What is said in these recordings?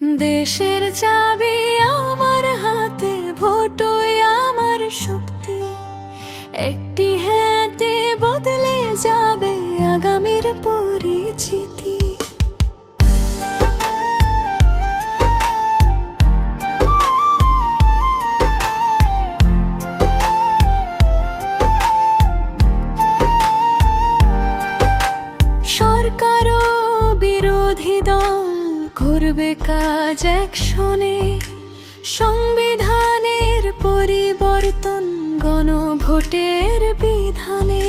দেশের চাবি আমার হাতে, ভোটই আমার শক্তি। একটি হাতে বদলে যাবে আগামীর পরিচিতি। সরকার বিরোধী দল করবে কাজ একশনে। সংবিধানের পরিবর্তন গণভোটের বিধানে।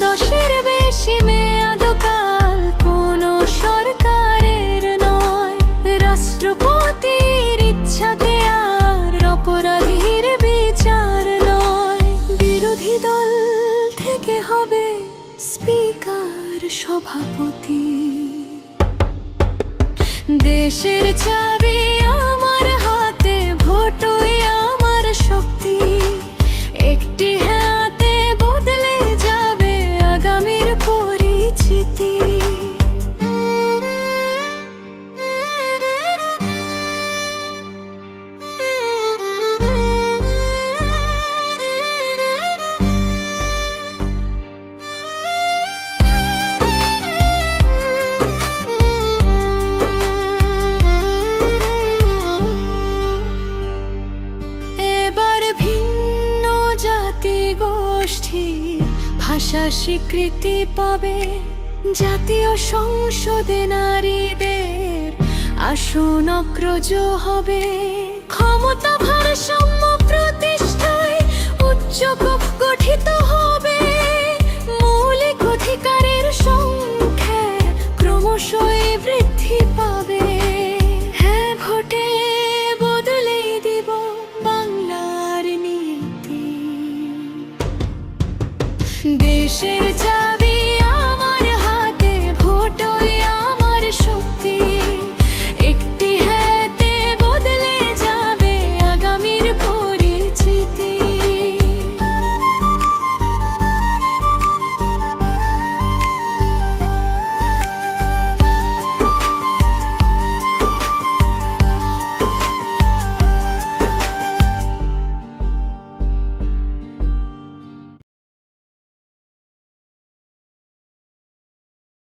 দশের বেশি মেয়াদকাল কোনো সরকারের নয়। রাষ্ট্রপতির ইচ্ছাতে আর অপরাধীর বিচার নয়। বিরোধী দল থেকে হবে স্পিকার, সভাপতি। দেশের চাবি গোষ্ঠী ভাষা স্বীকৃতি পাবে জাতীয় সংসদে নারীদের। আসন অগ্রজ হবে ক্ষমতা ভারসাম্য Değişir